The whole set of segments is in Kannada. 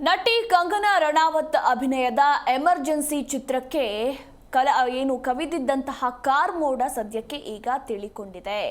ನಟಿ ಕಂಗನಾ ರಣಾವತ್ ಅಭಿನಯದ ಎಮರ್ಜೆನ್ಸಿ ಚಿತ್ರಕ್ಕೆ ಕಲ, ಏನು ಕವಿದಿದ್ದಂತಹ ಕಾರ್ ಮೋಡ ಸದ್ಯಕ್ಕೆ ಈಗ ತಿಳಿಕೊಂಡಿದೆ.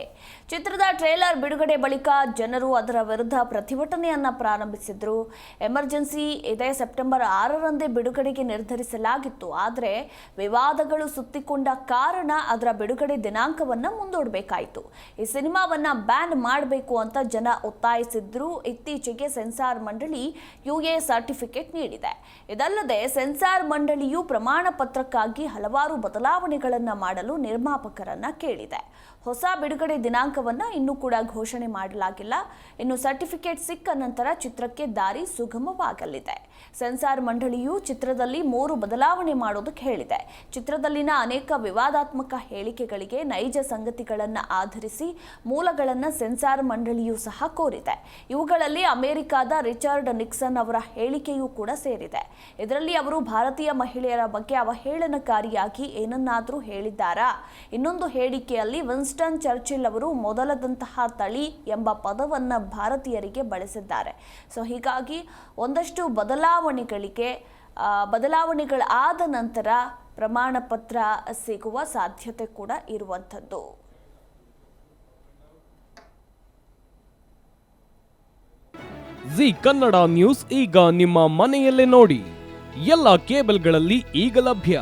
ಚಿತ್ರದ ಟ್ರೇಲರ್ ಬಿಡುಗಡೆ ಬಳಿಕ ಜನರು ಅದರ ವಿರುದ್ಧ ಪ್ರತಿಭಟನೆಯನ್ನ ಪ್ರಾರಂಭಿಸಿದ್ರು. ಎಮರ್ಜೆನ್ಸಿ ಇದೇ ಸೆಪ್ಟೆಂಬರ್ ಆರರಂದೇ ಬಿಡುಗಡೆಗೆ ನಿರ್ಧರಿಸಲಾಗಿತ್ತು. ಆದರೆ ವಿವಾದಗಳು ಸುತ್ತಿಕೊಂಡ ಕಾರಣ ಅದರ ಬಿಡುಗಡೆ ದಿನಾಂಕವನ್ನ ಮುಂದೂಡಬೇಕಾಯಿತು. ಈ ಸಿನಿಮಾವನ್ನ ಬ್ಯಾನ್ ಮಾಡಬೇಕು ಅಂತ ಜನ ಒತ್ತಾಯಿಸಿದ್ರು. ಇತ್ತೀಚೆಗೆ ಸೆನ್ಸಾರ್ ಮಂಡಳಿ ಯುಎ ಸರ್ಟಿಫಿಕೇಟ್ ನೀಡಿದೆ. ಇದಲ್ಲದೆ ಸೆನ್ಸಾರ್ ಮಂಡಳಿಯು ಪ್ರಮಾಣ ಪತ್ರಕ್ಕಾಗಿ ಹಲವಾರು ಬದಲಾವಣೆಗಳನ್ನು ಮಾಡಲು ನಿರ್ಮಾಪಕರನ್ನ ಕೇಳಿದೆ. ಹೊಸ ಬಿಡುಗಡೆ ದಿನಾಂಕವನ್ನು ಇನ್ನೂ ಕೂಡ ಘೋಷಣೆ ಮಾಡಲಾಗಿಲ್ಲ. ಇನ್ನು ಸರ್ಟಿಫಿಕೇಟ್ ಸಿಕ್ಕ ನಂತರ ಚಿತ್ರಕ್ಕೆ ದಾರಿ ಸುಗಮವಾಗಲಿದೆ. ಸೆನ್ಸಾರ್ ಮಂಡಳಿಯು ಚಿತ್ರದಲ್ಲಿ ಮೂರು ಬದಲಾವಣೆ ಮಾಡೋದಕ್ಕೆ ಹೇಳಿದೆ. ಚಿತ್ರದಲ್ಲಿನ ಅನೇಕ ವಿವಾದಾತ್ಮಕ ಹೇಳಿಕೆಗಳಿಗೆ ನೈಜ ಸಂಗತಿಗಳನ್ನು ಆಧರಿಸಿ ಮೂಲಗಳನ್ನು ಸೆನ್ಸಾರ್ ಮಂಡಳಿಯು ಸಹ ಕೋರಿದೆ. ಇವುಗಳಲ್ಲಿ ಅಮೆರಿಕದ ರಿಚರ್ಡ್ ನಿಕ್ಸನ್ ಅವರ ಹೇಳಿಕೆಯೂ ಕೂಡ ಸೇರಿದೆ. ಇದರಲ್ಲಿ ಅವರು ಭಾರತೀಯ ಮಹಿಳೆಯರ ಬಗ್ಗೆ ಅವಹೇಳನಕಾರಿಯಾಗಿ ಏನನ್ನಾದರೂ ಹೇಳಿದ್ದಾರಾ? ಇನ್ನೊಂದು ಹೇಳಿಕೆಯಲ್ಲಿ ವಿನ್ಸ್ಟನ್ ಚರ್ಚಿಲ್ ಅವರು ಮೊದಲದಂತಹ ತಳಿ ಎಂಬ ಪದವನ್ನು ಭಾರತೀಯರಿಗೆ ಬಳಸಿದ್ದಾರೆ. ಸೊ, ಹೀಗಾಗಿ ಒಂದಷ್ಟು ಬದಲಾವಣೆಗಳಿಗೆ ಬದಲಾವಣೆಗಳಾದ ನಂತರ ಪ್ರಮಾಣ ಪತ್ರ ಸಿಗುವ ಸಾಧ್ಯತೆ ಕೂಡ ಇರುವಂಥದ್ದು. ಜಿ ಕನ್ನಡ ನ್ಯೂಸ್ ಈಗ ನಿಮ್ಮ ಮನೆಯಲ್ಲೇ ನೋಡಿ. ಎಲ್ಲ ಕೇಬಲ್ಗಳಲ್ಲಿ ಈಗ ಲಭ್ಯ.